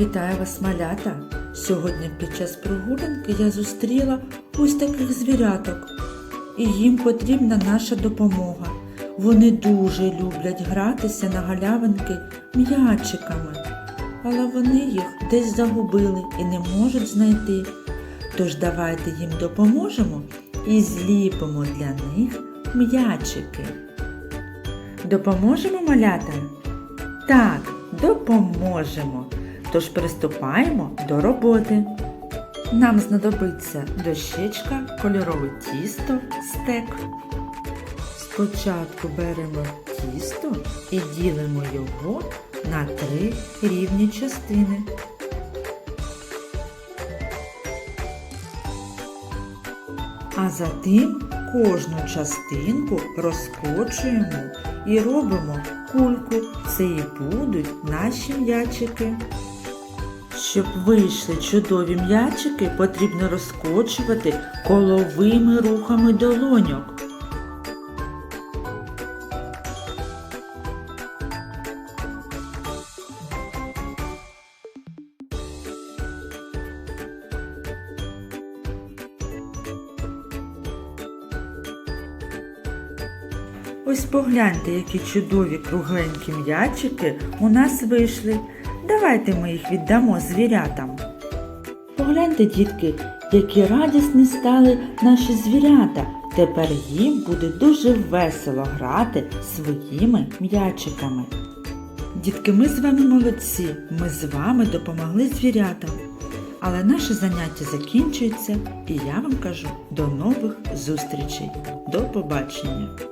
Вітаю вас, малята! Сьогодні під час прогулянки я зустріла ось таких звіряток. І їм потрібна наша допомога. Вони дуже люблять гратися на галявинки м'ячиками, але вони їх десь загубили і не можуть знайти. Тож давайте їм допоможемо і зліпимо для них м'ячики. Допоможемо малята? Так, допоможемо. Тож приступаємо до роботи. Нам знадобиться дощечка, кольорове тісто, стек. Спочатку беремо тісто і ділимо його на три рівні частини. А затим кожну частинку розкочуємо і робимо кульку. Це і будуть наші м'ячики. Щоб вийшли чудові м'ячики, потрібно розкочувати коловими рухами долоньок. Ось погляньте, які чудові кругленькі м'ячики у нас вийшли. Давайте ми їх віддамо звірятам. Погляньте, дітки, які радісні стали наші звірята. Тепер їм буде дуже весело грати своїми м'ячиками. Дітки, ми з вами молодці, ми з вами допомогли звірятам. Але наше заняття закінчується, і я вам кажу до нових зустрічей. До побачення!